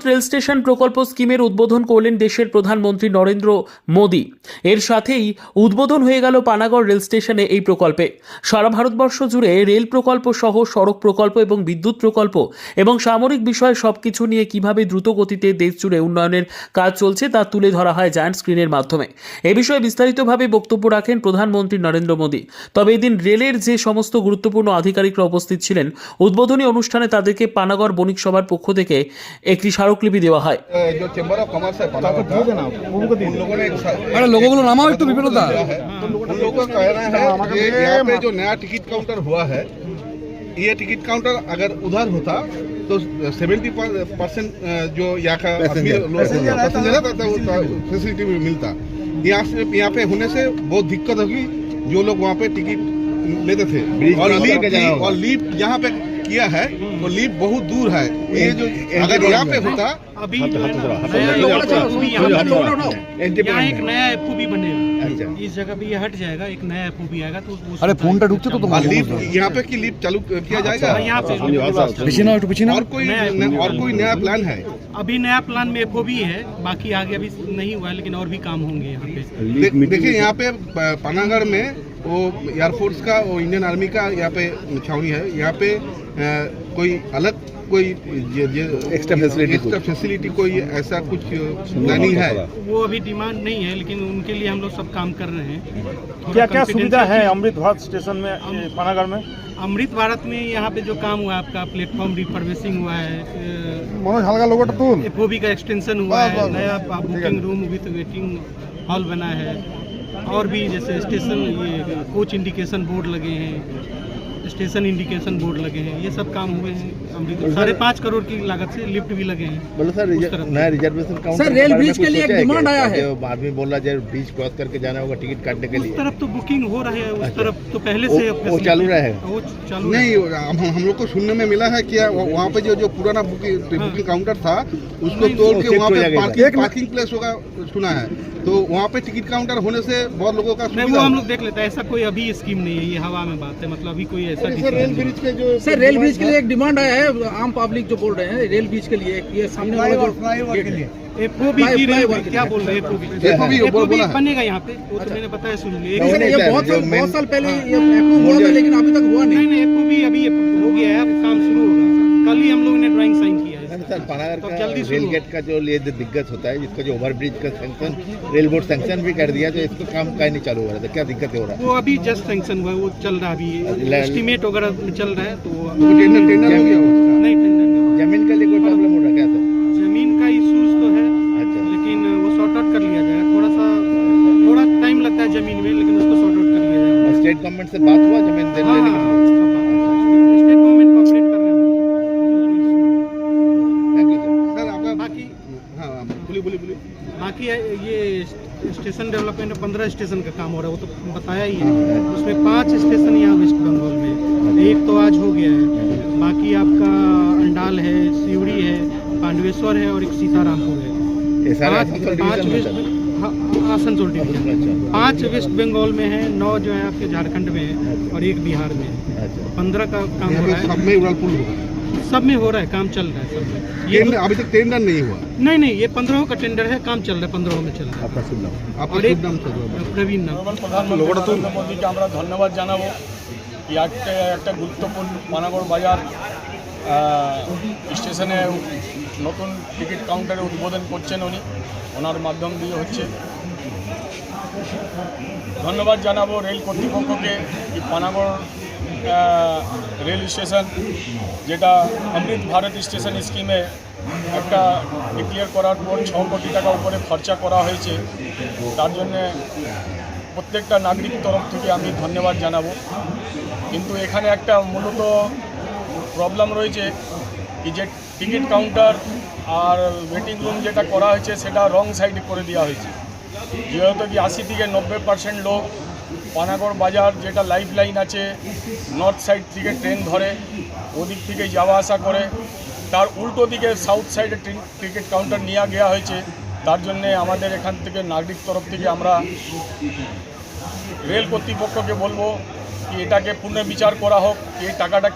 Bharat rail station প্রকল্প স্কিমের উদ্বোধন করলেন দেশের প্রধানমন্ত্রী নরেন্দ্র মোদী। এর সাথেই উদ্বোধন হয়ে গেল পানাগড় রেল স্টেশনে এই প্রকল্পে। সারা ভারতবর্ষ জুড়ে রেল প্রকল্প সহ সড়ক প্রকল্প এবং বিদ্যুৎ প্রকল্প এবং সামরিক বিষয়ে সবকিছু নিয়ে কীভাবে দ্রুত গতিতে দেশ জুড়ে উন্নয়নের কাজ চলছে তা তুলে ধরা হয় জায়ান্ট স্ক্রিনের মাধ্যমে। এ বিষয়ে বিস্তারিতভাবে বক্তব্য রাখেন প্রধানমন্ত্রী নরেন্দ্র মোদী। তবে এদিন রেলের যে সমস্ত গুরুত্বপূর্ণ আধিকারিকরা উপস্থিত ছিলেন, উদ্বোধনী অনুষ্ঠানে তাদেরকে পানাগড় বণিক সভার পক্ষ থেকে একটি স্মারকলিপি দেওয়া হয় अ, जो चेंबर ऑफ कॉमर्स है पनामा का उन लोगों ने एक सा- अरे लोगों को नामा একটু বিপদতা दिया है उन लोगों का कहना है कि यहाँ पे जो नया टिकट काउंटर हुआ है ये टिकट काउंटर अगर उधर होता तो 70 परसेंट जो यहाँ का पैसेंजर है फैसिलिटी भी मिलता यहाँ से यहाँ पे होने से बहुत दिक्कत होगी जो लोग वहाँ पे टिकट लेते थे और लीप और लीप यहाँ पे किया है तो वो लीप बहुत दूर है। ये जो अगर यहाँ पे होता हाँ, हाँ, अभी यहाँ एक नया एफ़ भी बनेगा इस जगह पे हट जाएगा एक नया एफ़ भी आएगा तो अरे फ़ोन पे तो लीप यहाँ पे की लीप चालू किया अच्छा, जाएगा? यहाँ पे और कोई और कोई नया प्लान है? अभी नया प्लान में एफ़ भी है बाकी आगे अभी नहीं हुआ लेकिन और भी काम होंगे यहाँ पे। देखिए यहाँ पे पानागढ़ में वो एयरफोर्स का वो इंडियन आर्मी का यहाँ पे छावनी है। यहाँ पे अ, कोई अलग कोई एक्स्ट्रा फैसिलिटी एक्स्ट्रा फैसिलिटी कोई ऐसा कुछ नहीं है। वो अभी डिमांड नहीं है लेकिन उनके लिए हम लोग सब काम कर रहे हैं। क्या क्या सुविधा है अमृत भारत स्टेशन में पानागढ़ में? अमृत भारत में यहाँ पे जो काम हुआ है आपका प्लेटफॉर्म रिफर्बिशिंग हुआ है मनोज हल्का एफ़ का एक्सटेंशन हुआ है नया booking room with waiting hall बना है। और भी जैसे स्टेशन ये कोच इंडिकेशन बोर्ड लगे हैं स्टेशन इंडिकेशन बोर्ड लगे हैं ये सब काम हुए हैं अमृत साढ़े पाँच करोड़ की लागत से लिफ्ट भी लगे हैं। बोलो सर उस रिजर्व- तरफ़ नया reservation counter sir, rail bridge के लिए एक डिमांड आया है। आदमी बोल रहा है ब्रिज क्रॉस करके जाना होगा टिकट काटने के उस लिए। तरफ़ तो बुकिंग हो रहा है उस अच्छा। तरफ़ तो पहले से वो चालू रहेगा? वो चालू नहीं हम हम लोग को सुनने में मिला है कि वहाँ पे जो जो पुराना बुकिंग काउंटर था उसको तोड़ के वहाँ पे पार्किंग पार्किंग प्लेस होगा सुना है। तो वहाँ पे टिकट काउंटर होने से बहुत लोगों का नहीं वो हम लोग देख लेते हैं ऐसा कोई अभी स्कीम नहीं है ये हवा में बात है मतलब अभी कोई ऐसा नहीं है। के जो सर रेल ब्रिज के लिए एक डिमांड आया है आम पब्लिक जो बोल रहे हैं रेल ब्रिज के लिए ये सामने वाला जो की रेल क्या बोल रहे हैं। बनेगा यहाँ पे वो तो मैंने बताया सुन लिया। बहुत बहुत साल पहले लेकिन अभी तक हुआ नहीं। अभी हो गया है अब काम शुरू होगा। कल ही हम लोगों ने ड्राइंग साइन किया। है मैम, सर पानागढ़ तो का रेल गेट का जो ये जो दिक्कत होता है जिसका जो ओवर ब्रिज का सैंक्शन रेल बोर्ड सैंक्शन भी कर दिया तो इसका काम का नहीं चालू हो रहा था? क्या दिक्कत हो रहा है? वो अभी जस्ट सैंक्शन हुआ है वो चल रहा अभी। एस्टिमेट वगैरह चल रहा है तो टेंडर टेंडर हो गया उसका। नहीं टेंडर नहीं हुआ। ज़मीन का लिए कोई प्रॉब्लम हो रहा है क्या सर? ज़मीन का इशूज तो है अच्छा। लेकिन वो शॉर्ट आउट कर लिया जाएगा थोड़ा सा थोड़ा टाइम लगता है ज़मीन में लेकिन उसको शॉर्ट आउट कर लिया जाएगा स्टेट गवर्नमेंट से बात हुआ ज़मीन देने हाँ लेने हाँ के लिए सब बात है। स्टेट गवर्नमेंट कोऑपरेट कर रहे हैं थैंक यू सर सर आपका बाकी हाँ बोलिए बोलिए बोलिए बाकी ये स्टेशन डेवलपमेंट में पंद्रह स्टेशन का काम हो रहा है वो तो बताया ही है। उसमें पाँच स्टेशन यहाँ वेस्ट बंगाल में एक तो आज हो गया है। बाकी आपका अंडाल है सिवड़ी है पांडवेश्वर है और एक सीतारामपुर है। पाँच वेस्ट हाँ, आसनसोल डिवीज़न। अच्छा। पाँच वेस्ट बंगाल में है नौ जो है आपके झारखंड में है और एक बिहार में है। अच्छा। पंद्रह का काम हो रहा है। सब में हो रहा है काम चल रहा है सब में ये टेंडर अभी तक टेंडर नहीं हुआ नहीं नहीं ये पंद्रह का टेंडर है काम चल रहा है पंद्रह में चल रहा आपका शुभ नाम है आपका और एक शुभ नाम सर प्रवीण नाम প্রধানমন্ত্রী নরেন্দ্র মোদীকে আমরা ধন্যবাদ জানাবো এই একটা একটা গুরুত্বপূর্ণ পানাগড় বাজার আহ, স্টেশনে নতুন টিকিট কাউন্টারে উদ্বোধন করছেন উনি ওনার মাধ্যম দিয়ে হচ্ছে ধন্যবাদ জানাবো রেল কর্তৃপক্ষকে এই পানাগড় আহ, রেল স্টেশন যেটা অমৃত ভারত স্টেশন স্কিমে একটা ডিক্লেয়ার করার পর ছ কোটি টাকা উপরে খরচা করা হয়েছে তার জন্যে প্রত্যেকটা নাগরিক তরফ থেকে আমি ধন্যবাদ জানাব কিন্তু এখানে একটা মূলত প্রবলেম রয়েছে কি যে টিকিট কাউন্টার আর ওয়েটিং রুম যেটা করা হয়েছে, সেটা রং সাইডে করে দেওয়া হয়েছে। যেহেতু কি আশি থেকে নব্বই পার্সেন্ট লোক পানাগড় বাজার, যেটা লাইফ লাইন আছে নর্থ সাইড থেকে ট্রেন ধরে, ওদিক থেকে যাওয়া আসা করে। তার উল্টো দিকে সাউথ সাইডে টিকিট কাউন্টার নিয়ে গেওয়া হয়েছে। তার জন্যে আমাদের এখান থেকে নাগরিক তরফ থেকে আমরা রেল কর্তৃপক্ষকে বলব কি এটাকে পুনর্বিচার করা হোক এই টাকাটা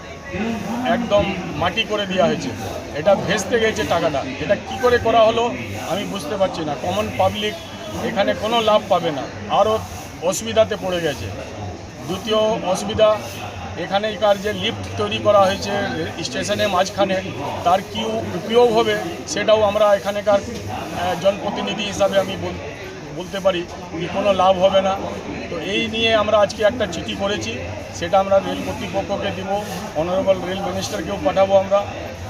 একদম মাটি করে দেওয়া হয়েছে। এটা ভেস্তে গেছে টাকাটা। এটা কি করে করা হলো আমি বুঝতে পারছি না। কমন পাবলিক এখানে কোনো লাভ পাবে না। আরও অসুবিধাতে পড়ে গেছে। দ্বিতীয় অসুবিধা, এখানেকার যে লিফট তৈরি করা হয়েছে, স্টেশনের মাঝখানে, তার কি উপয়োগ হবে, সেটাও আমরা এখানেকার জনপ্রতিনিধি হিসাবে আমি বল- বলতে পারি কোনো লাভ হবে না। তো এই নিয়ে আমরা আজকে একটা চিঠি করেছি, সেটা আমরা রেল কর্তৃপক্ষকে দিব অনারেবল রেল মিনিস্টারকেও পাঠাবো আমরা।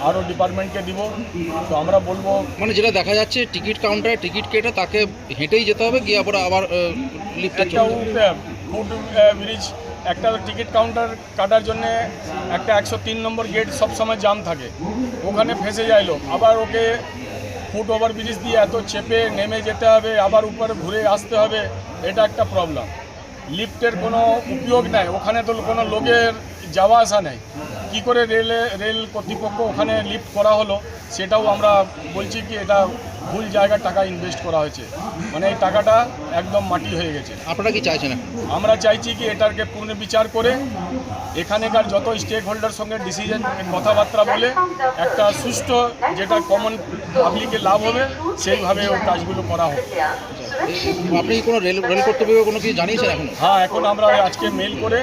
আরও ডিপার্টমেন্টকে দিব। তো আমরা বলব মানে যেটা দেখা যাচ্ছে টিকিট কাউন্টারে টিকিট কেটে তাকে হেঁটেই যেতে হবে গিয়ে আবার আবার ফুড ব্রিজ একটা টিকিট কাউন্টার কাটার জন্য একটা একশো তিন নম্বর গেট সবসময় জাম থাকে। ওখানে ফেঁসে যায় লোক। আবার ওকে ফুট ওভার ব্রিজ দিয়ে এত চেপে নেমে যেতে হবে আবার উপরে ঘুরে আসতে হবে এটা একটা প্রবলেম লিফটের কোনো উপযোগ নাই। ওখানে তো কোনো লোকের যাওয়া আসা নেই। কী করে রেলে রেল কর্তৃপক্ষ ওখানে লিফট করা হলো, সেটাও আমরা বলছি কি এটা ভুল জায়গায় টাকা ইনভেস্ট করা হয়েছে। মানে এই টাকাটা একদম মাটি হয়ে গেছে। আপনারা কি চাইছেন আমরা চাইছি কি এটাকে পুনর্বিচার করে এখানেকার যত স্টেক হোল্ডার সঙ্গে ডিসিশন কথাবার্তা বলে একটা সুষ্ঠু যেটা কমন পাবলিকের লাভ হবে সেইভাবে ওই কাজগুলো করা হোক। আপনি কোনো রেল রেল কর্তৃপক্ষ কোনো কিছু জানিয়েছেন এখন? হ্যাঁ এখন আমরা আজকে মেল করে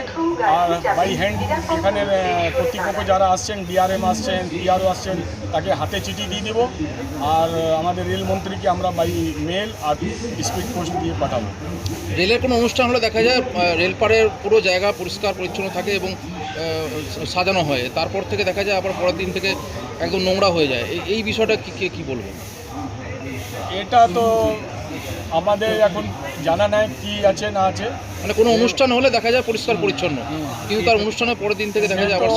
আর বাই হ্যান্ড এখানের আহ, কর্তৃপক্ষ যারা আসছেন ডিআরএম আসছেন পিআরও আসছেন তাকে হাতে চিঠি দিয়ে দেবো। আর আমাদের রেলমন্ত্রীকে আমরা বাই মেল আর স্পিড পোস্ট দিয়ে পাঠাবো। রেলের কোনো অনুষ্ঠান হলে দেখা যায় রেলপাড়ের পুরো জায়গা পরিষ্কার পরিচ্ছন্ন থাকে এবং সাজানো হয়। তারপর থেকে দেখা যায় আবার পরের দিন থেকে একদম নোংরা হয়ে যায়। এই- এই বিষয়টা কী কি- কি বলবেন এটা তো আমাদের এখন জানা নাই কি আছে না আছে। মানে কোনো অনুষ্ঠান হলে দেখা যায় পরিষ্কার পরিচ্ছন্ন। কিন্তু তার অনুষ্ঠানের পরের দিন থেকে দেখা যায় আবার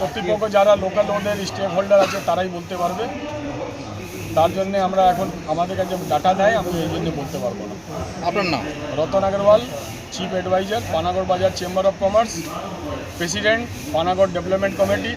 কর্তৃপক্ষ যারা লোকাল ওদের স্টেক হোল্ডার আছে তারাই বলতে পারবে। তার জন্য আমরা এখন আমাদের কাছে ডাটা দেয় আমি এই জন্য বলতে পারব না। আপনার নাম? Ratan Agarwal chief adviser Panagarh Bazar chamber of commerce president Panagarh development committee